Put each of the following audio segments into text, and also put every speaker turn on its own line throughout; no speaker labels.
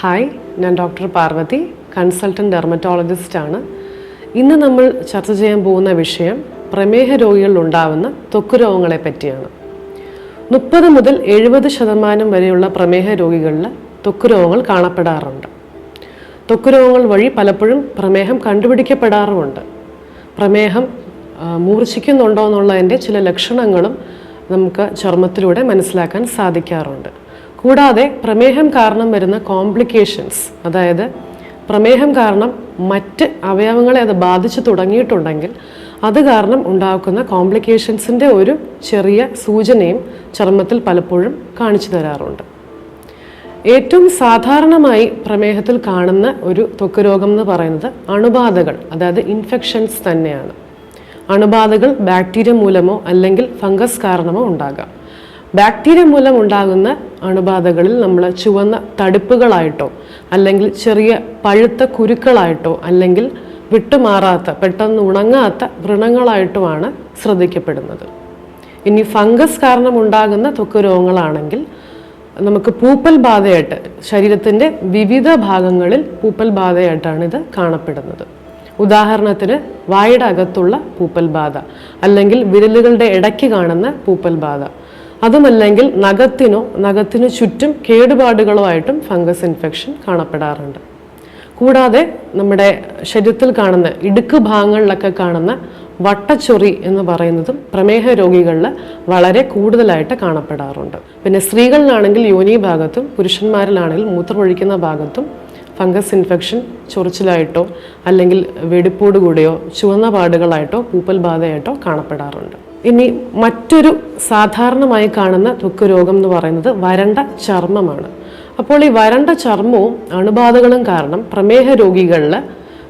Hi ഞാൻ doctor Parvathi consultant ഡെർമറ്റോളജിസ്റ്റാണ് ഇന്ന് നമ്മൾ ചർച്ച ചെയ്യാൻ പോകുന്ന വിഷയം പ്രമേഹ രോഗികളിൽ ഉണ്ടാവുന്ന ത്വക്ക് രോഗങ്ങളെ പറ്റിയാണ്. മുപ്പത് മുതൽ എഴുപത് ശതമാനം വരെയുള്ള പ്രമേഹ രോഗികളിൽ ത്വക്ക് രോഗങ്ങൾ കാണപ്പെടാറുണ്ട്. ത്വക്ക് രോഗങ്ങൾ വഴി പലപ്പോഴും പ്രമേഹം കണ്ടുപിടിക്കപ്പെടാറുമുണ്ട്. പ്രമേഹം മൂർച്ഛിക്കുന്നുണ്ടോ എന്നുള്ളതിന്റെ ചില ലക്ഷണങ്ങളും നമുക്ക് ചർമ്മത്തിലൂടെ മനസ്സിലാക്കാൻ സാധിക്കാറുണ്ട്. കൂടാതെ പ്രമേഹം കാരണം വരുന്ന കോംപ്ലിക്കേഷൻസ് അതായത് പ്രമേഹം കാരണം മറ്റ് അവയവങ്ങളെ അത് ബാധിച്ചു തുടങ്ങിയിട്ടുണ്ടെങ്കിൽ അത് കാരണം ഉണ്ടാക്കുന്ന കോംപ്ലിക്കേഷൻസിന്റെ ഒരു ചെറിയ സൂചനയും ചർമ്മത്തിൽ പലപ്പോഴും കാണിച്ചു തരാറുണ്ട്. ഏറ്റവും സാധാരണമായി പ്രമേഹത്തിൽ കാണുന്ന ഒരു ത്വക്ക് രോഗം എന്ന് പറയുന്നത് അണുബാധകൾ അതായത് ഇൻഫെക്ഷൻസ് തന്നെയാണ്. അണുബാധകൾ ബാക്ടീരിയ മൂലമോ അല്ലെങ്കിൽ ഫംഗസ് കാരണമോ ഉണ്ടാകാം. ബാക്ടീരിയ മൂലം ഉണ്ടാകുന്ന അണുബാധകളിൽ നമ്മൾ ചുവന്ന തടുപ്പുകളായിട്ടോ അല്ലെങ്കിൽ ചെറിയ പഴുത്ത കുരുക്കളായിട്ടോ അല്ലെങ്കിൽ വിട്ടുമാറാത്ത പെട്ടെന്ന് ഉണങ്ങാത്ത വ്രണങ്ങളായിട്ടോ ആണ് ശ്രദ്ധിക്കപ്പെടുന്നത്. ഇനി ഫംഗസ് കാരണം ഉണ്ടാകുന്ന ത്വക്ക് രോഗങ്ങളാണെങ്കിൽ നമുക്ക് പൂപ്പൽ ബാധയായിട്ട് ശരീരത്തിന്റെ വിവിധ ഭാഗങ്ങളിൽ പൂപ്പൽ ബാധയായിട്ടാണ് ഇത് കാണപ്പെടുന്നത്. ഉദാഹരണത്തിന് വായുടെ അകത്തുള്ള പൂപ്പൽ ബാധ അല്ലെങ്കിൽ വിരലുകളുടെ ഇടയ്ക്ക് കാണുന്ന പൂപ്പൽ ബാധ. അതുമല്ലെങ്കിൽ നഖത്തിനോ നഖത്തിനു ചുറ്റും കേടുപാടുകളോ ആയിട്ടും ഫംഗസ് ഇൻഫെക്ഷൻ കാണപ്പെടാറുണ്ട്. കൂടാതെ നമ്മുടെ ശരീരത്തിൽ കാണുന്ന ഇടുക്ക് ഭാഗങ്ങളിലൊക്കെ കാണുന്ന വട്ടച്ചൊറി എന്ന് പറയുന്നതും പ്രമേഹ രോഗികളിൽ വളരെ കൂടുതലായിട്ട് കാണപ്പെടാറുണ്ട്. പിന്നെ സ്ത്രീകളിലാണെങ്കിൽ യോനി ഭാഗത്തും പുരുഷന്മാരിലാണെങ്കിൽ മൂത്രമൊഴിക്കുന്ന ഭാഗത്തും ഫംഗസ് ഇൻഫെക്ഷൻ ചൊറിച്ചിലായിട്ടോ അല്ലെങ്കിൽ വെടിപ്പോട് കൂടെയോ ചുവന്ന പാടുകളായിട്ടോ പൂപ്പൽ ബാധയായിട്ടോ കാണപ്പെടാറുണ്ട്. ഇനി മറ്റൊരു സാധാരണമായി കാണുന്ന ത്വക്ക് രോഗം എന്ന് പറയുന്നത് വരണ്ട ചർമ്മമാണ്. അപ്പോൾ ഈ വരണ്ട ചർമ്മവും അണുബാധകളും കാരണം പ്രമേഹ രോഗികളിൽ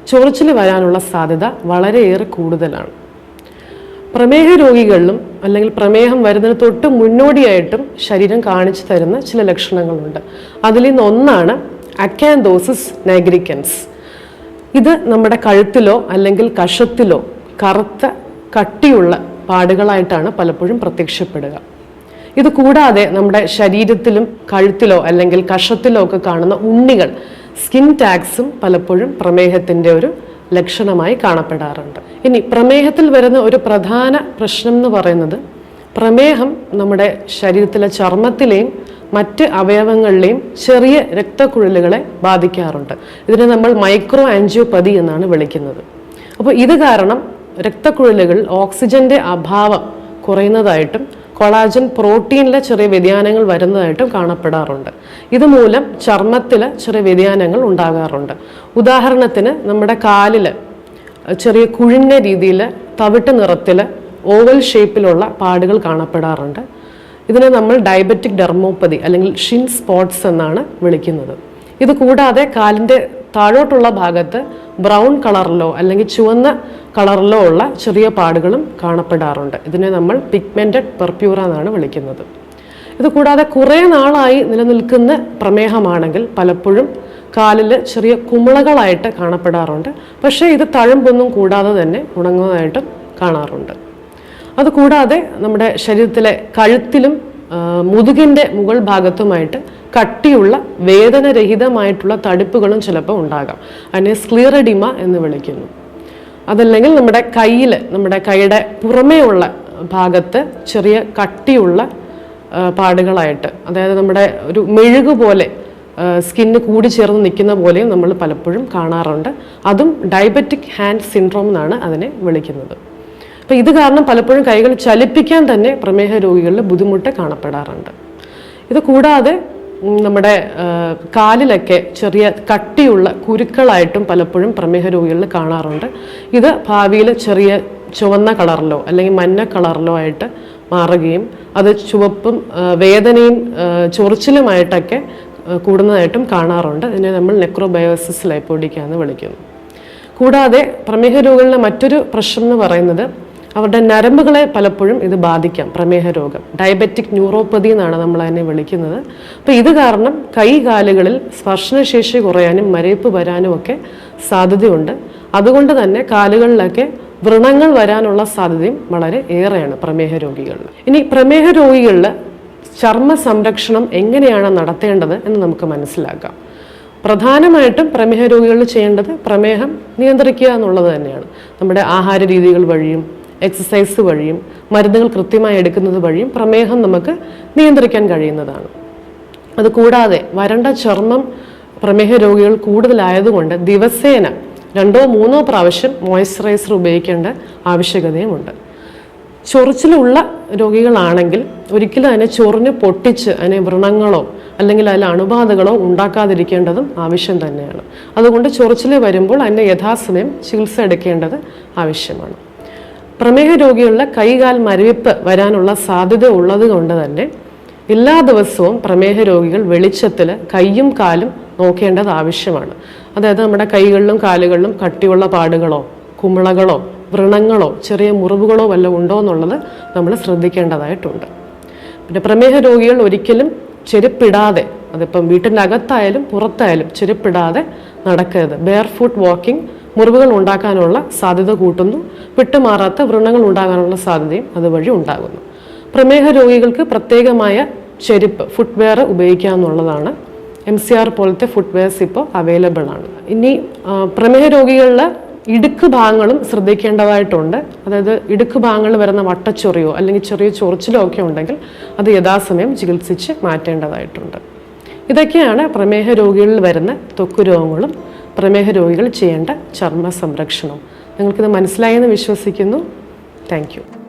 ചൊറിച്ചിൽ വരാനുള്ള സാധ്യത വളരെയേറെ കൂടുതലാണ്. പ്രമേഹ രോഗികളിലും അല്ലെങ്കിൽ പ്രമേഹം വരുന്നതിന് തൊട്ട് മുന്നോടിയായിട്ടും ശരീരം കാണിച്ചു തരുന്ന ചില ലക്ഷണങ്ങളുണ്ട്. അതിൽ നിന്ന് ഒന്നാണ് അക്കാൻഡോസിസ് നൈഗ്രിക്കൻസ് ഇത് നമ്മുടെ കഴുത്തിലോ അല്ലെങ്കിൽ കഷത്തിലോ കറുത്ത കട്ടിയുള്ള പാടുകളായിട്ടാണ് പലപ്പോഴും പ്രത്യക്ഷപ്പെടുക. ഇത് കൂടാതെ നമ്മുടെ ശരീരത്തിലും കഴുത്തിലോ അല്ലെങ്കിൽ കഷത്തിലോ ഒക്കെ കാണുന്ന ഉണ്ണികൾ സ്കിൻ ടാക്സും പലപ്പോഴും പ്രമേഹത്തിന്റെ ഒരു ലക്ഷണമായി കാണപ്പെടാറുണ്ട്. ഇനി പ്രമേഹത്തിൽ വരുന്ന ഒരു പ്രധാന പ്രശ്നം എന്ന് പറയുന്നത് പ്രമേഹം നമ്മുടെ ശരീരത്തിലെ ചർമ്മത്തിലെയും മറ്റ് അവയവങ്ങളിലെയും ചെറിയ രക്തക്കുഴലുകളെ ബാധിക്കാറുണ്ട്. ഇതിനെ നമ്മൾ മൈക്രോ ആൻജിയോപതി എന്നാണ് വിളിക്കുന്നത്. അപ്പോൾ ഇത് കാരണം രക്തക്കുഴലുകൾ ഓക്സിജന്റെ അഭാവം കുറയുന്നതായിട്ടും കൊളാജൻ പ്രോട്ടീനിലെ ചെറിയ വ്യതിയാനങ്ങൾ വരുന്നതായിട്ടും കാണപ്പെടാറുണ്ട്. ഇതുമൂലം ചർമ്മത്തിൽ ചെറിയ വ്യതിയാനങ്ങൾ ഉണ്ടാകാറുണ്ട്. ഉദാഹരണത്തിന് നമ്മുടെ കാലിൽ ചെറിയ കുഴിഞ്ഞ രീതിയിൽ തവിട്ട് നിറത്തിൽ ഓവൽ ഷേപ്പിലുള്ള പാടുകൾ കാണപ്പെടാറുണ്ട്. ഇതിനെ നമ്മൾ ഡയബറ്റിക് ഡെർമോപ്പതി അല്ലെങ്കിൽ ഷിൻ സ്പോട്സ് എന്നാണ് വിളിക്കുന്നത്. ഇത് കൂടാതെ കാലിന്റെ താഴോട്ടുള്ള ഭാഗത്ത് ബ്രൗൺ കളറിലോ അല്ലെങ്കിൽ ചുവന്ന കളറിലോ ഉള്ള ചെറിയ പാടുകളും കാണപ്പെടാറുണ്ട്. ഇതിനെ നമ്മൾ പിഗ്മെന്റഡ് പെർപ്യൂറ എന്നാണ് വിളിക്കുന്നത്. ഇത് കൂടാതെ കുറേ നാളായി നിലനിൽക്കുന്ന പ്രമേഹമാണെങ്കിൽ പലപ്പോഴും കാലിൽ ചെറിയ കുമിളകളായിട്ട് കാണപ്പെടാറുണ്ട്. പക്ഷേ ഇത് തഴമ്പൊന്നും കൂടാതെ തന്നെ ഉണങ്ങുന്നതായിട്ടും കാണാറുണ്ട്. അതുകൂടാതെ നമ്മുടെ ശരീരത്തിലെ കഴുത്തിലും മുതുകിന്റെ മുകൾ ഭാഗത്തുമായിട്ട് കട്ടിയുള്ള വേദനരഹിതമായിട്ടുള്ള തടിപ്പുകളും ചിലപ്പോൾ ഉണ്ടാകാം. അതിനെ സ്ക്ലീറഡിമ എന്ന് വിളിക്കുന്നു. അതല്ലെങ്കിൽ നമ്മുടെ കയ്യിൽ നമ്മുടെ കൈയുടെ പുറമേയുള്ള ഭാഗത്ത് ചെറിയ കട്ടിയുള്ള പാടുകളായിട്ട് അതായത് നമ്മുടെ ഒരു മെഴുക് പോലെ സ്കിന്ന് കൂടി ചേർന്ന് നിൽക്കുന്ന പോലെയും നമ്മൾ പലപ്പോഴും കാണാറുണ്ട്. അതും ഡയബറ്റിക് ഹാൻഡ് സിൻഡ്രോം എന്നാണ് അതിനെ വിളിക്കുന്നത്. അപ്പോൾ ഇത് കാരണം പലപ്പോഴും കൈകൾ ചലിപ്പിക്കാൻ തന്നെ പ്രമേഹ രോഗികളിൽ ബുദ്ധിമുട്ട് കാണപ്പെടാറുണ്ട്. ഇത് കൂടാതെ നമ്മുടെ കാലിലൊക്കെ ചെറിയ കട്ടിയുള്ള കുരുക്കളായിട്ടും പലപ്പോഴും പ്രമേഹ രോഗികളിൽ കാണാറുണ്ട്. ഇത് ഭാവിയിൽ ചെറിയ ചുവന്ന കളറിലോ അല്ലെങ്കിൽ മഞ്ഞ കളറിലോ ആയിട്ട് മാറുകയും അത് ചുവപ്പും വേദനയും ചൊറിച്ചിലുമായിട്ടൊക്കെ കൂടുന്നതായിട്ടും കാണാറുണ്ട്. ഇതിനെ നമ്മൾ നെക്രോബയോസിസ് ലൈപ്പോഡിക്ക എന്ന് വിളിക്കുന്നു. കൂടാതെ പ്രമേഹ രോഗികളുടെ മറ്റൊരു പ്രശ്നം എന്ന് പറയുന്നത് അവരുടെ നരമ്പുകളെ പലപ്പോഴും ഇത് ബാധിക്കാം പ്രമേഹ രോഗം. ഡയബറ്റിക് ന്യൂറോപ്പതി എന്നാണ് നമ്മൾ അതിനെ വിളിക്കുന്നത്. അപ്പോൾ ഇത് കാരണം കൈകാലുകളിൽ സ്പർശനശേഷി കുറയാനും മരയിപ്പ് വരാനും ഒക്കെ സാധ്യതയുണ്ട്. അതുകൊണ്ട് തന്നെ കാലുകളിലൊക്കെ വ്രണങ്ങൾ വരാനുള്ള സാധ്യതയും വളരെ ഏറെയാണ് പ്രമേഹ രോഗികളിൽ. ഇനി പ്രമേഹ രോഗികളിൽ ചർമ്മ സംരക്ഷണം എങ്ങനെയാണ് നടത്തേണ്ടത് എന്ന് നമുക്ക് മനസ്സിലാക്കാം. പ്രധാനമായിട്ടും പ്രമേഹ രോഗികളിൽ ചെയ്യേണ്ടത് പ്രമേഹം നിയന്ത്രിക്കുക എന്നുള്ളത് തന്നെയാണ്. നമ്മുടെ ആഹാര രീതികൾ വഴിയും എക്സസൈസ് വഴിയും മരുന്നുകൾ കൃത്യമായി എടുക്കുന്നത് വഴിയും പ്രമേഹം നമുക്ക് നിയന്ത്രിക്കാൻ കഴിയുന്നതാണ്. അതുകൂടാതെ വരണ്ട ചർമ്മം പ്രമേഹ രോഗികൾ കൂടുതലായതുകൊണ്ട് ദിവസേന രണ്ടോ മൂന്നോ പ്രാവശ്യം മോയ്സ്ചറൈസർ ഉപയോഗിക്കേണ്ട ആവശ്യകതയുമുണ്ട്. ചൊറിച്ചിലുള്ള രോഗികളാണെങ്കിൽ ഒരിക്കലും അതിനെ ചൊറിഞ്ഞ് പൊട്ടിച്ച് അതിനെ വ്രണങ്ങളോ അല്ലെങ്കിൽ അതിൽ അണുബാധകളോ ഉണ്ടാക്കാതിരിക്കേണ്ടതും ആവശ്യം തന്നെയാണ്. അതുകൊണ്ട് ചൊറിച്ചിൽ വരുമ്പോൾ അതിന്റെ യഥാസമയം ചികിത്സ എടുക്കേണ്ടത് ആവശ്യമാണ്. പ്രമേഹ രോഗികളുടെ കൈകാൽ മരവിപ്പ് വരാനുള്ള സാധ്യത ഉള്ളത് കൊണ്ട് തന്നെ എല്ലാ ദിവസവും പ്രമേഹ രോഗികൾ വെളിച്ചത്തിൽ കൈയും കാലും നോക്കേണ്ടത് ആവശ്യമാണ്. അതായത് നമ്മുടെ കൈകളിലും കാലുകളിലും കട്ടിയുള്ള പാടുകളോ കുമിളകളോ വ്രണങ്ങളോ ചെറിയ മുറിവുകളോ വല്ല ഉണ്ടോ എന്നുള്ളത് നമ്മൾ ശ്രദ്ധിക്കേണ്ടതായിട്ടുണ്ട്. പിന്നെ പ്രമേഹ രോഗികൾ ഒരിക്കലും ചെരുപ്പിടാതെ അതിപ്പം വീട്ടിന്റെ അകത്തായാലും പുറത്തായാലും ചെരുപ്പിടാതെ നടക്കരുത്. ബെയർ ഫുട്ട് വാക്കിംഗ് മുറിവുകൾ ഉണ്ടാക്കാനുള്ള സാധ്യത കൂട്ടുന്നു. വിട്ടുമാറാത്ത വ്രണങ്ങൾ ഉണ്ടാകാനുള്ള സാധ്യതയും അതുവഴി ഉണ്ടാകുന്നു. പ്രമേഹ രോഗികൾക്ക് പ്രത്യേകമായ ചെരുപ്പ് ഫുട്വെയർ ഉപയോഗിക്കാമെന്നുള്ളതാണ് എം സി ആർ പോലത്തെ ഫുട്വെയർസ് ഇപ്പോൾ അവൈലബിൾ ആണ്. ഇനി പ്രമേഹ രോഗികളിൽ ഇടുക്ക് ഭാഗങ്ങളും ശ്രദ്ധിക്കേണ്ടതായിട്ടുണ്ട്. അതായത് ഇടുക്ക് ഭാഗങ്ങളിൽ വരുന്ന വട്ടച്ചൊറിയോ അല്ലെങ്കിൽ ചെറിയ ചൊറിച്ചിലോ ഒക്കെ ഉണ്ടെങ്കിൽ അത് യഥാസമയം ചികിത്സിച്ച് മാറ്റേണ്ടതായിട്ടുണ്ട്. ഇതൊക്കെയാണ് പ്രമേഹ രോഗികളിൽ വരുന്ന ത്വക്ക് രോഗങ്ങളും പ്രമേഹ രോഗികൾ ചെയ്യേണ്ട ചർമ്മ സംരക്ഷണം നിങ്ങൾക്കിത് മനസ്സിലായെന്ന് വിശ്വസിക്കുന്നു. താങ്ക്